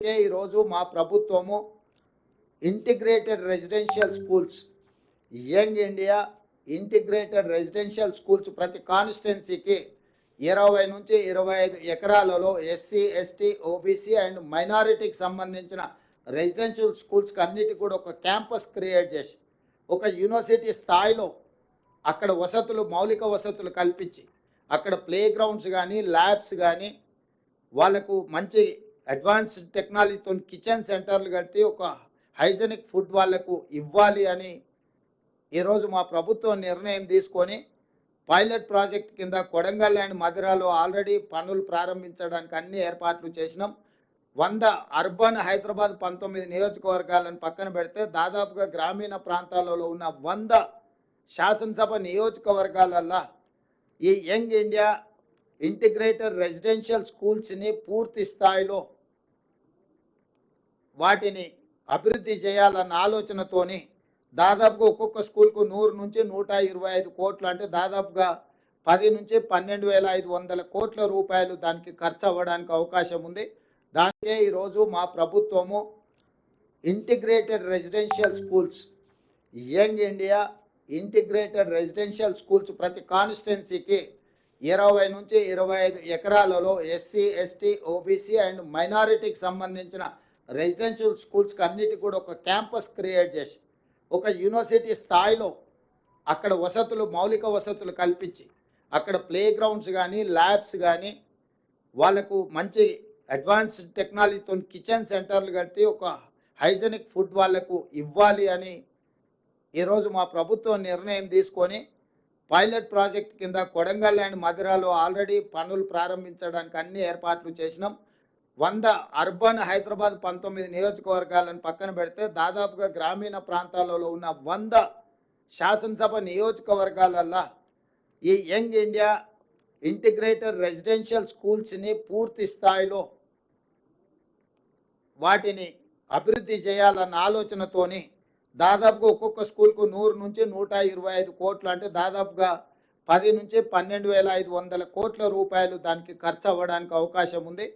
అందుకే ఈరోజు మా ప్రభుత్వము integrated residential schools Young India integrated residential schools ప్రతి కాన్స్టిట్యున్సీకి ఇరవై నుంచి ఇరవై ఐదు ఎకరాలలో S C S T O B C and మైనారిటీకి సంబంధించిన రెసిడెన్షియల్ స్కూల్స్కి అన్నిటికి కూడా ఒక క్యాంపస్ క్రియేట్ చేసి ఒక యూనివర్సిటీ స్థాయిలో అక్కడ వసతులు మౌలిక వసతులు కల్పించి అక్కడ ప్లే గ్రౌండ్స్ కానీ ల్యాబ్స్ కానీ వాళ్ళకు మంచి అడ్వాన్స్డ్ టెక్నాలజీతో కిచెన్ సెంటర్లు కలిపి ఒక హైజెనిక్ ఫుడ్ వాళ్ళకు ఇవ్వాలి అని ఈరోజు మా ప్రభుత్వం నిర్ణయం తీసుకొని పైలట్ ప్రాజెక్ట్ కింద కొడంగల్ అండ్ మధురాలో ఆల్రెడీ పనులు ప్రారంభించడానికి అన్ని ఏర్పాట్లు చేసినాం. వంద అర్బన్ హైదరాబాద్ పంతొమ్మిది నియోజకవర్గాలను పక్కన పెడితే దాదాపుగా గ్రామీణ ప్రాంతాలలో ఉన్న వంద శాసనసభ నియోజకవర్గాలల్లో ఈ యంగ్ ఇండియా ఇంటిగ్రేటెడ్ రెసిడెన్షియల్ స్కూల్స్ని పూర్తి స్థాయిలో వాటిని అభివృద్ధి చేయాలన్న ఆలోచనతోని దాదాపుగా ఒక్కొక్క స్కూల్కు నూరు నుంచి నూట ఇరవై ఐదు కోట్లు అంటే దాదాపుగా పది నుంచి పన్నెండు వేల ఐదు వందల కోట్ల రూపాయలు దానికి ఖర్చు అవ్వడానికి అవకాశం ఉంది. దానికే ఈరోజు మా ప్రభుత్వము integrated residential schools Young India integrated residential schools ప్రతి కాన్స్టిట్యున్సీకి ఇరవై నుంచి ఇరవై ఐదు ఎకరాలలో S C S T O B C and మైనారిటీకి సంబంధించిన రెసిడెన్షియల్ స్కూల్స్కి అన్నిటికీ కూడా ఒక క్యాంపస్ క్రియేట్ చేసి ఒక యూనివర్సిటీ స్థాయిలో అక్కడ వసతులు మౌలిక వసతులు కల్పించి అక్కడ ప్లే గ్రౌండ్స్ కానీ ల్యాబ్స్ కానీ వాళ్ళకు మంచి అడ్వాన్స్డ్ టెక్నాలజీతో కిచెన్ సెంటర్లు కలిపి ఒక హైజెనిక్ ఫుడ్ వాళ్ళకు ఇవ్వాలి అని ఈరోజు మా ప్రభుత్వం నిర్ణయం తీసుకొని పైలట్ ప్రాజెక్ట్ కింద కొడంగల్ అండ్ మధురాలో ఆల్రెడీ పనులు ప్రారంభించడానికి అన్ని ఏర్పాట్లు చేసినాం. వంద అర్బన్ హైదరాబాద్ పంతొమ్మిది నియోజకవర్గాలను పక్కన పెడితే దాదాపుగా గ్రామీణ ప్రాంతాలలో ఉన్న వంద శాసనసభ నియోజకవర్గాలల్లో ఈ యంగ్ ఇండియా ఇంటిగ్రేటెడ్ రెసిడెన్షియల్ స్కూల్స్ని పూర్తి స్థాయిలో వాటిని అభివృద్ధి చేయాలన్న ఆలోచనతోని దాదాపుగా ఒక్కొక్క స్కూల్కు నూరు నుంచి నూట ఇరవై ఐదు కోట్లు అంటే దాదాపుగా పది నుంచి పన్నెండు వేల ఐదు వందల కోట్ల రూపాయలు దానికి ఖర్చు అవ్వడానికి అవకాశం ఉంది.